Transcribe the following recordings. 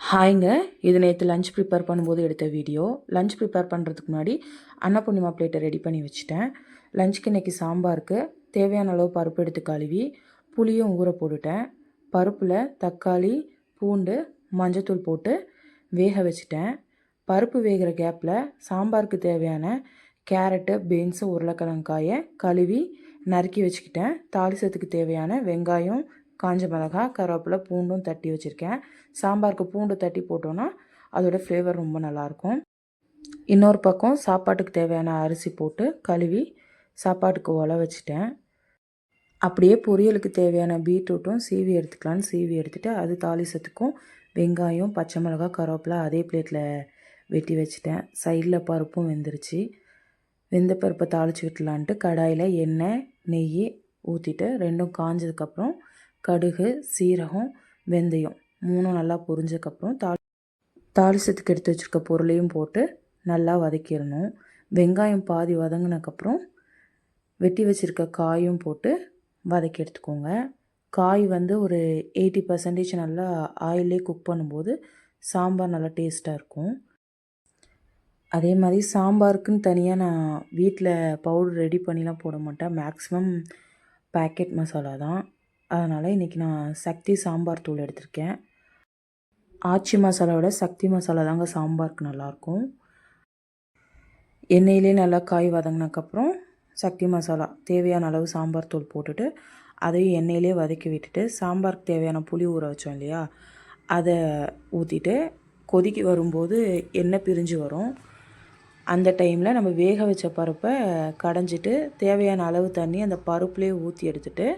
ஹாய்ங்க. இது நேற்று lunch prepare பண்ணும்போது எடுத்த வீடியோ லஞ்ச் ப்ரிப்பேர் பண்ணுறதுக்கு முன்னாடி அன்னபூர்ணிமா பிளேட்டை ரெடி பண்ணி வச்சுட்டேன். லஞ்சுக்கு இன்றைக்கி சாம்பாருக்கு தேவையான அளவு பருப்பு எடுத்து கழுவி புளியும் ஊற போட்டுட்டேன். பருப்பில் தக்காளி பூண்டு மஞ்சத்தூள் போட்டு வேக வச்சுட்டேன். பருப்பு வேகிற கேப்பில் சாம்பாருக்கு தேவையான கேரட்டு பீன்ஸு உருளைக்கிழங்காயை கழுவி நறுக்கி வச்சுக்கிட்டேன். தாளிசத்துக்கு தேவையான வெங்காயம் காஞ்ச மிளகா கருவேப்பிலை பூண்டும் தட்டி வச்சுருக்கேன். சாம்பாருக்கு பூண்டு தட்டி போட்டோன்னா அதோடய ஃப்ளேவர் ரொம்ப நல்லாயிருக்கும். இன்னொரு பக்கம் சாப்பாட்டுக்கு தேவையான அரிசி போட்டு கழுவி சாப்பாட்டுக்கு உல வச்சுட்டேன். அப்படியே பொரியலுக்கு தேவையான பீட்ரூட்டும் சீவி எடுத்துக்கலான்னு சீவி எடுத்துகிட்டு அது தாளிசத்துக்கும் வெங்காயம் பச்சை மிளகா கருவேப்பிலை அதே பிளேட்டில் வெட்டி வச்சுட்டேன். சைடில் பருப்பும் வெந்துருச்சு. வெந்த பருப்பை தாளித்து விட்டுலான்ட்டு கடாயில் எண்ணெய் நெய் ஊற்றிட்டு ரெண்டும் காஞ்சதுக்கப்புறம் கடுகு சீரகம் வெந்தயம் மூணும் நல்லா பொரிஞ்சக்கப்புறம் தா தாளிசத்துக்கு எடுத்து வச்சுருக்க பொருளையும் போட்டு நல்லா வதக்கிடணும். வெங்காயம் பாதி வதங்கினக்கப்புறம் வெட்டி வச்சுருக்க காயும் போட்டு வதக்கி எடுத்துக்கோங்க. காய் வந்து ஒரு எயிட்டி பர்சன்டேஜ் நல்லா ஆயிலே குக் பண்ணும்போது சாம்பார் நல்லா டேஸ்ட்டாக இருக்கும். அதே மாதிரி சாம்பாருக்குன்னு தனியாக நான் வீட்டில் பவுடர் ரெடி பண்ணிலாம் போட மாட்டேன். மேக்ஸிமம் பேக்கெட் மசாலா தான். அதனால் இன்றைக்கி நான் சக்தி சாம்பார் தூள் எடுத்திருக்கேன். ஆச்சி மசாலாவோட சக்தி மசாலா தாங்க சாம்பாருக்கு நல்லாயிருக்கும் எண்ணெயிலே நல்லா காய் வதங்கினக்கப்புறம் சக்தி மசாலா தேவையான அளவு சாம்பார் தூள் போட்டுட்டு அதையும் எண்ணெயிலே வதக்கி விட்டுட்டு சாம்பாருக்கு தேவையான புளி ஊற வச்சோம் இல்லையா? அதை ஊற்றிட்டு கொதிக்கி வரும்போது எண்ணெய் பிரிஞ்சு வரும். அந்த டைமில் நம்ம வேக வச்ச பருப்பை கடைஞ்சிட்டு தேவையான அளவு தண்ணி அந்த பருப்புலேயே ஊற்றி எடுத்துகிட்டு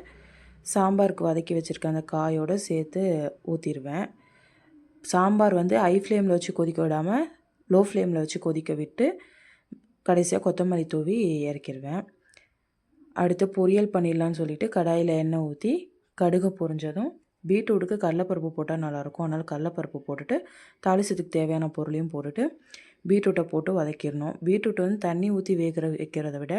சாம்பாருக்கு வதக்கி வச்சுருக்க அந்த காயோடு சேர்த்து ஊற்றிடுவேன் சாம்பார் வந்து ஹை ஃப்ளேமில் வச்சு கொதிக்க விடாமல் லோ ஃப்ளேமில் வச்சு கொதிக்க விட்டு கடைசியாக கொத்தமல்லி தூவி இறக்கிடுவேன் அடுத்து பொரியல் பண்ணிடலான்னு சொல்லிவிட்டு கடாயில் எண்ணெய் ஊற்றி கடுகு பொரிஞ்சதும் பீட்ரூட்டுக்கு கடலப்பருப்பு போட்டால் நல்லாயிருக்கும். அதனால் கடலப்பருப்பு போட்டுட்டு தாளிசத்துக்கு தேவையான பொருளையும் போட்டுட்டு பீட்ரூட்டை போட்டு வதக்கிடணும். பீட்ரூட் வந்து தண்ணி ஊற்றி வேகிற வைக்கிறத விட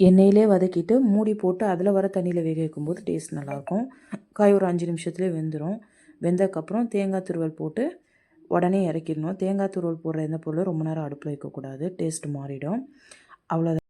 எண்ணெயிலே வதக்கிட்டு மூடி போட்டு அதில் வர தண்ணியில் வேக வைக்கும்போது டேஸ்ட் நல்லாயிருக்கும். காய் ஒரு அஞ்சு நிமிஷத்துலேயே வெந்துடும் வெந்ததுக்கப்புறம் தேங்காய் துருவல் போட்டு உடனே இறக்கிடணும். தேங்காய் துருவல் போடுற எந்த பொருளும் ரொம்ப நேரம் அடுப்பில் வைக்கக்கூடாது. டேஸ்ட் மாறிடும். அவ்வளோதான்